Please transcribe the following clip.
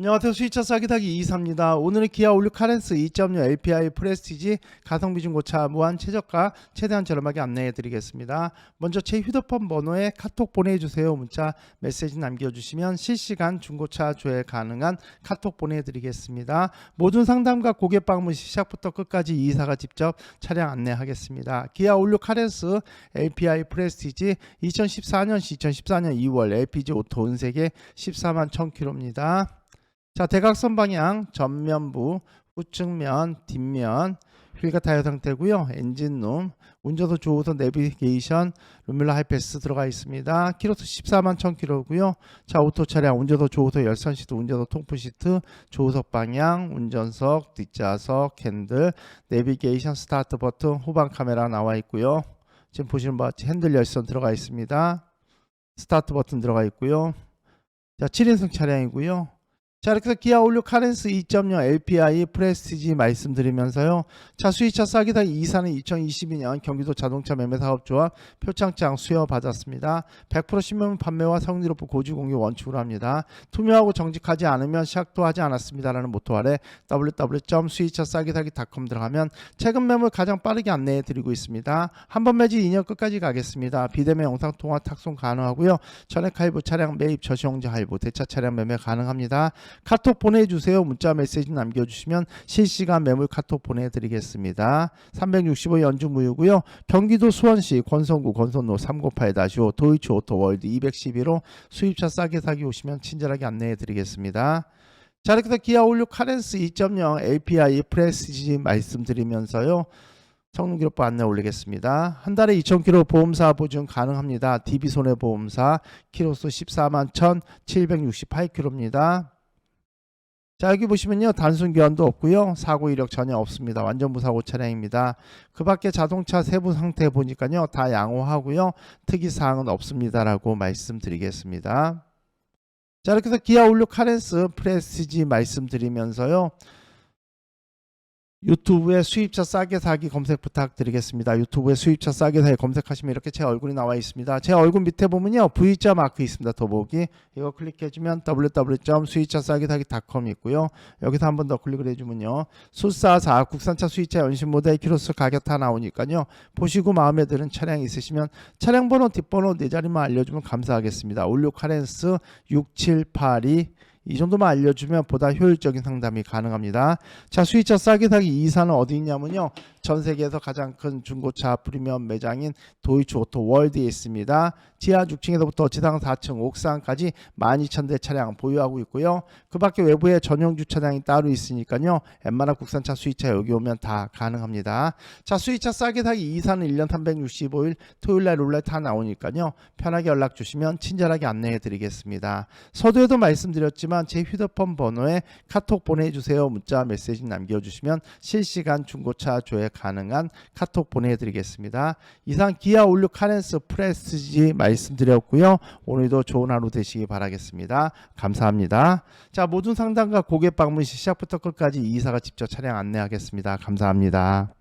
안녕하세요. 수입차 싸기다기 이사입니다. 오늘은 기아 올류 카렌스 2.0 LPI 프레스티지 가성비 중고차 무한 최저가 최대한 저렴하게 안내해 드리겠습니다. 먼저 제 휴대폰 번호에 카톡 보내주세요. 문자 메시지 남겨주시면 실시간 중고차 조회 가능한 카톡 보내드리겠습니다. 모든 상담과 고객 방문 시작부터 끝까지 이사가 직접 차량 안내하겠습니다. 기아 올류 카렌스 LPI 프레스티지 2014년 2014년 2월 LPG 오토 은색의 14만 1000km입니다. 자 대각선 방향 전면부 우측면 뒷면 휠과 타이어 상태고요. 엔진룸 운전도 조우선 내비게이션 루밀러 하이패스 들어가 있습니다. 키로수 14만 1000km고요. 자 오토 차량 운전도 조우석 열선 시트 운전도 통풍 시트 조우석 방향 운전석 뒷좌석 핸들 내비게이션 스타트 버튼 후방 카메라 나와 있고요. 지금 보시는 바와 같이 핸들 열선 들어가 있습니다. 스타트 버튼 들어가 있고요. 자 7인승 차량이고요 자 이렇게 해서 기아 올류 카렌스 2.0 LPI 프레스티지 말씀드리면서요. 자 수위차 싸기다 이사는 2022년 경기도 자동차 매매사업조합 표창장 수여받았습니다. 100% 신면 판매와 성질 높은 고지 공유 원칙으로 합니다. 투명하고 정직하지 않으면 시작도 하지 않았습니다라는 모토 아래 www.수위차싸기사기.com 들어가면 최근 매물 가장 빠르게 안내해 드리고 있습니다. 한 번 매지 2년 끝까지 가겠습니다. 비대면 영상 통화 탁송 가능하고요. 전액 할부 차량 매입 저시용자 할부 대차 차량 매매 가능합니다. 카톡 보내주세요. 문자 메시지 남겨주시면 실시간 매물 카톡 보내드리겠습니다. 365 연중 무휴고요. 경기도 수원시 권성구 권선로 398-5 도이치 오토월드 212로 수입차 싸게 사기 오시면 친절하게 안내해드리겠습니다. 자 이렇게 해서 기아 올류 카렌스 2.0 LPI 프레스티지 말씀드리면서요. 성능 기록부 안내 올리겠습니다. 한 달에 2,000km 보험사 보증 가능합니다. DB 손해보험사 키로수 14만 1,768km입니다. 자 여기 보시면요. 단순 교환도 없고요. 사고 이력 전혀 없습니다. 완전 무사고 차량입니다. 그 밖에 자동차 세부 상태 보니까요. 다 양호하고요. 특이 사항은 없습니다 라고 말씀드리겠습니다. 자 이렇게 해서 기아 올류 카렌스 프레스티지 말씀드리면서요 유튜브에 수입차 싸게 사기 검색 부탁드리겠습니다. 유튜브에 수입차 싸게 사기 검색하시면 이렇게 제 얼굴이 나와 있습니다. 제 얼굴 밑에 보면요. V자 마크 있습니다. 더보기. 이거 클릭해주면 www.수입차싸게사기.com 있고요. 여기서 한 번 더 클릭을 해주면요. 수사사 국산차 수입차 연신 모델 키로수 가격 다 나오니까요. 보시고 마음에 드는 차량 있으시면 차량 번호 뒷번호 네 자리만 알려주면 감사하겠습니다. 올류 카렌스 6782 이 정도만 알려주면 보다 효율적인 상담이 가능합니다. 자, 수입차 싸게 사기 이사는 어디 있냐면요. 전 세계에서 가장 큰 중고차 프리미엄 매장인 도이치 오토 월드에 있습니다. 지하 6층에서부터 지상 4층 옥상까지 12,000대 차량 보유하고 있고요. 그 밖에 외부에 전용 주차장이 따로 있으니까요. 웬만한 국산차 수입차 여기 오면 다 가능합니다. 자, 수입차 싸게 사기 이사는 1년 365일 토요일 날 룰렛 다 나오니까요. 편하게 연락 주시면 친절하게 안내해 드리겠습니다. 서두에도 말씀드렸지만 제 휴대폰 번호에 카톡 보내주세요. 문자 메시지 남겨주시면 실시간 중고차 조회 가능한 카톡 보내드리겠습니다. 이상 기아 올류 카렌스 프레스지 말씀드렸고요. 오늘도 좋은 하루 되시기 바라겠습니다. 감사합니다. 자 모든 상담과 고객 방문 시 시작부터 끝까지 이사가 직접 차량 안내하겠습니다. 감사합니다.